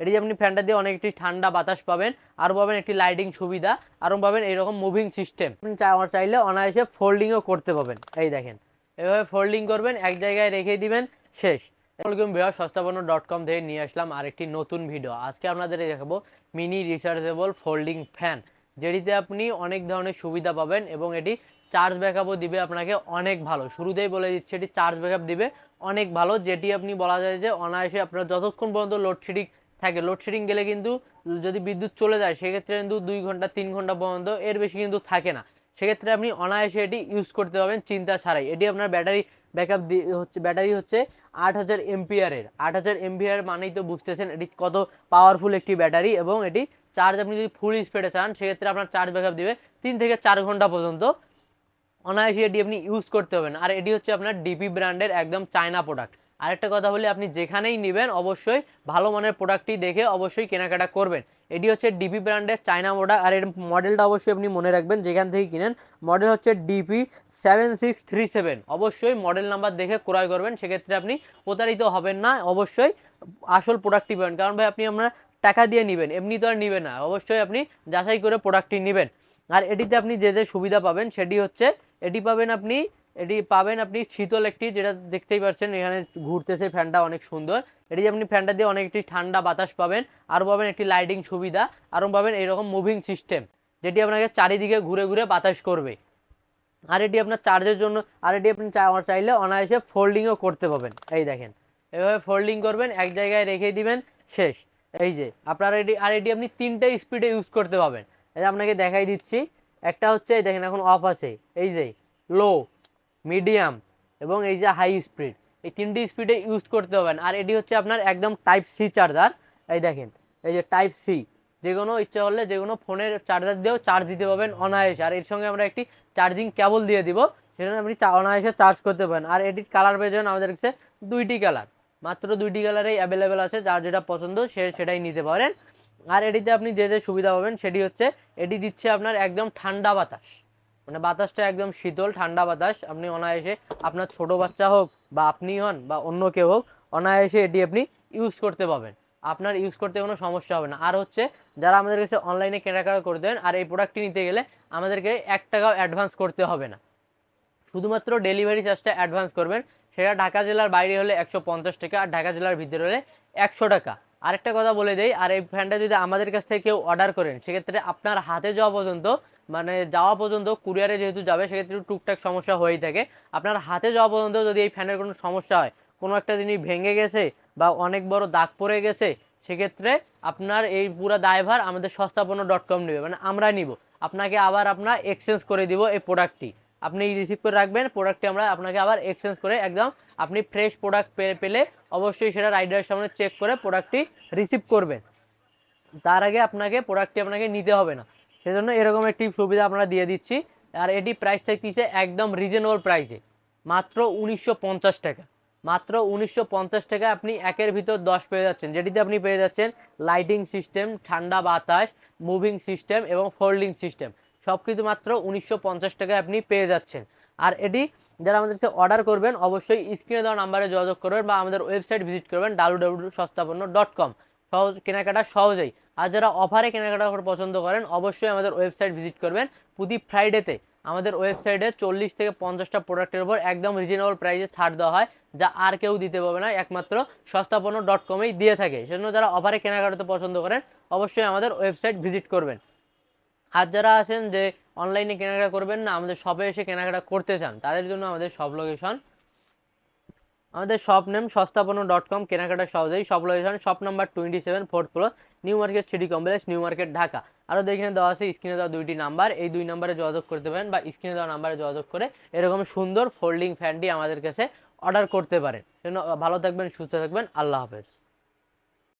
এটি আপনি ফ্যানটা দিয়ে অনেক একটি ঠান্ডা বাতাস পাবেন, আর পাবেন একটি লাইটিং সুবিধা আরও পাবেন এইরকম মুভিং সিস্টেম আপনি চাইলে অনায়াসে ফোল্ডিংও করতে পাবেন এই দেখেন, এভাবে ফোল্ডিং করবেন, এক জায়গায় রেখে দিবেন, শেষ। ওয়েলকাম বিহার সস্তাপন্ন ডট কম থেকে নিয়ে আসলাম আরেকটি নতুন ভিডিও আজকে আপনাদের দেখাবো মিনি রিচার্জেবল ফোল্ডিং ফ্যান যেটিতে আপনি অনেক ধরনের সুবিধা পাবেন এবং এটি চার্জ ব্যাকআপও দিবে আপনাকে অনেক ভালো। শুরুতেই বলে দিচ্ছে, এটি চার্জ ব্যাকআপ দিবে অনেক ভালো, যেটি আপনি বলা যায় যে অনায়াসে আপনার যতক্ষণ পর্যন্ত লোডশেডিং থাকে। লোডশেডিং গেলে কিন্তু যদি বিদ্যুৎ চলে যায়, সেক্ষেত্রে কিন্তু দুই ঘণ্টা, তিন ঘণ্টা পর্যন্ত এর বেশি কিন্তু থাকে না। সেক্ষেত্রে আপনি অনায়াসে এটি ইউজ করতে পারবেন চিন্তা ছাড়াই। এটি আপনার ব্যাটারি ব্যাকআপ হচ্ছে, ব্যাটারি হচ্ছে আট হাজার এমপিআরের আট হাজার এমপিআর মানেই তো বুঝতেছেন এটি কত পাওয়ারফুল একটি ব্যাটারি এবং এটি চার্জ আপনি যদি ফুল স্পিডে চান সেক্ষেত্রে আপনার চার্জ ব্যাকআপ দিবে তিন থেকে চার ঘণ্টা পর্যন্ত। অনায়াসে এটি আপনি ইউজ করতে পারবেন। আর এটি হচ্ছে আপনার ডিপি ব্র্যান্ডের একদম চায়না প্রোডাক্ট আরেকটা কথা বলি, আপনি যেখানেই নেবেন অবশ্যই ভালো মানের প্রোডাক্টটি দেখে অবশ্যই কেনাকাটা করবেন। এটি হচ্ছে ডিপি ব্র্যান্ডের চায়না প্রোডাক্ট আর এর মডেলটা অবশ্যই আপনি মনে রাখবেন, যেখান থেকে কিনেন। মডেল হচ্ছে DP seven six three seven অবশ্যই মডেল নাম্বার দেখে ক্রয় করবেন, সেক্ষেত্রে আপনি প্রতারিত হবেন না, অবশ্যই আসল প্রোডাক্টটি পাবেন। কারণ ভাই, আপনি আপনার টাকা দিয়ে নেবেন, এমনি তো আর নেবেন না। অবশ্যই আপনি যাচাই করে প্রোডাক্টটি নেবেন। আর এটিতে আপনি যে যে সুবিধা পাবেন, সেটি হচ্ছে, এটি পাবেন আপনি এটি পাবেন আপনি শীতল একটি, যেটা দেখতেই পাচ্ছেন, এখানে ঘুরতেছে ফ্যানটা অনেক সুন্দর। এটি যে আপনি ফ্যানটা দিয়ে অনেক একটি ঠান্ডা বাতাস পাবেন আরও পাবেন একটি লাইটিং সুবিধা আরও পাবেন এরকম মুভিং সিস্টেম যেটি আপনাকে চারিদিকে ঘুরে ঘুরে বাতাস করবে। আর এটি আপনার চার্জের জন্য, আর এটি আপনি চাইলে অনায়াসে ফোল্ডিংও করতে পাবেন এই দেখেন, এভাবে ফোল্ডিং করবেন, এক জায়গায় রেখে দিবেন, শেষ। এই যে, আপনার এটি, আর এটি আপনি তিনটে স্পিডে ইউজ করতে পারবেন। এই যে আপনাকে দেখাই দিচ্ছি, একটা হচ্ছে এই দেখেন এখন অফ আছে, এই যে লো মিডিয়াম এবং এই যে হাই স্পিড, এই তিনটি স্পিডে ইউজ করতে পারবেন। আর এটি হচ্ছে আপনার একদম টাইপ সি চার্জার। এই দেখেন, এই যে টাইপ সি, যে কোনো ইচ্ছা করলে যে কোনো ফোনের চার্জার দিয়েও চার্জ দিতে পারবেন অনায়াসে। আর এর সঙ্গে আমরা একটি চার্জিং কেবল দিয়ে দিব, সেখানে আপনি অনায়াসে চার্জ করতে পারেন। আর এটির কালার পেয়ে যাবেন আমাদের কাছে দুইটি কালার। মাত্র দুইটি কালারেই অ্যাভেলেবেল আছে, যার যেটা পছন্দ সে সেটাই নিতে পারেন। আর এটিতে আপনি যে যে সুবিধা পাবেন সেটি হচ্ছে, এটি দিচ্ছে আপনার একদম ঠান্ডা বাতাস। মানে বাতাসটা একদম শীতল, ঠান্ডা বাতাস। আপনি অনায়াসে আপনার ছোট বাচ্চা হোক বা আপনি হন বা অন্য কেউ হোক, অনায়াসে এটি আপনি ইউজ করতে পারবেন। আপনার ইউজ করতে কোনো সমস্যা হবে না। আর হচ্ছে, যারা আমাদের কাছে অনলাইনে কেনাকাটা করে দেন আর এই প্রোডাক্টটি নিতে গেলে আমাদেরকে এক টাকাও অ্যাডভান্স করতে হবে না। শুধুমাত্র ডেলিভারি চার্জটা অ্যাডভান্স করবেন। সেটা ঢাকা জেলার বাইরে হলে একশো পঞ্চাশ টাকা, আর ঢাকা জেলার ভিতরে হলে একশো টাকা। আরেকটা কথা বলে দেই, আর এই ফ্যানটা যদি আমাদের কাছ থেকে কেউ অর্ডার করেন, সেক্ষেত্রে আপনার হাতে যাওয়া পর্যন্ত মানে যাওয়া পর্যন্ত কুরিয়ারে যেহেতু যাবে, সেক্ষেত্রে টুকটাক সমস্যা হয়েই থাকে। আপনার হাতে যাওয়া পর্যন্ত যদি এই ফ্যানের কোনো সমস্যা হয়, কোনো একটা জিনিস ভেঙে গেছে বা অনেক বড় দাগ পড়ে গেছে, সেক্ষেত্রে আপনার এই পুরো দায়ভার আমাদের সস্তাপন্ন ডট কম নেবে মানে আমরা নিব। আপনাকে আবার আপনার এক্সচেঞ্জ করে দিব এই প্রোডাক্টটি আপনি রিসিভ করে রাখবেন প্রোডাক্টটি আমরা আপনাকে আবার এক্সচেঞ্জ করে একদম আপনি ফ্রেশ প্রোডাক্ট পেলে অবশ্যই সেটা রাইডারের সামনে চেক করে প্রোডাক্টটি রিসিভ করবেন। তার আগে আপনাকে প্রোডাক্টটি আপনাকে নিতে হবে না। সেজন্য এরকম একটি সুবিধা আমরা দিয়ে দিচ্ছি। আর এটি প্রাইস থাকতেছে একদম রিজনেবল প্রাইসে মাত্র উনিশশো পঞ্চাশ টাকা। মাত্র উনিশশো পঞ্চাশ টাকা আপনি একের ভিতর দশ পেয়ে যাচ্ছেন। যেটিতে আপনি পেয়ে যাচ্ছেন লাইটিং সিস্টেম ঠান্ডা বাতাস মুভিং সিস্টেম এবং ফোল্ডিং সিস্টেম সব কিছু মাত্র উনিশশো পঞ্চাশ টাকায় আপনি পেয়ে যাচ্ছেন। আর এটি যারা আমাদের কাছে অর্ডার করবেন, অবশ্যই স্ক্রিনে দেওয়া নাম্বারে যোগাযোগ করবেন বা আমাদের ওয়েবসাইট ভিজিট করবেন ডাব্লু ডাব্লু সস্তাপন্ন ডট কম সহজ, কেনাকাটা সহজেই। আর যারা অফারে কেনাকাটা পছন্দ করেন, অবশ্যই আমাদের ওয়েবসাইট ভিজিট করবেন। প্রতি ফ্রাইডেতে আমাদের ওয়েবসাইটে চল্লিশ থেকে পঞ্চাশটা প্রোডাক্টের উপর একদম রিজনেবল প্রাইসে ছাড় দেওয়া হয়, যা আর কেউ দিতে পারবে না, একমাত্র সস্তাপন্ন ডট কমেই দিয়ে থাকে। সেজন্য যারা অফারে কেনাকাটাতে পছন্দ করেন, অবশ্যই আমাদের ওয়েবসাইট ভিজিট করবেন। আর যারা আছেন যে অনলাইনে কেনাকাটা করবেন না, আমাদের শপে এসে কেনাকাটা করতে চান, তাদের জন্য আমাদের সব লোকেশন আমাদের শপ নেম সস্তাপন্ন ডট কম কেনাকাটা সহজেই সব location shop number twenty seven fourth floor new market city complex new market Dhaka আরও দেখে দেওয়া আছে স্ক্রিনে দেওয়া দুইটি নাম্বার এই দুই নাম্বারে যোগাযোগ করতে পারেন বা স্ক্রিনে দেওয়া নাম্বারে যোগাযোগ করে এরকম সুন্দর ফোল্ডিং ফ্যানটি আমাদের কাছে অর্ডার করতে পারেন। ভালো থাকবেন, সুস্থ থাকবেন, আল্লাহ হাফেজ।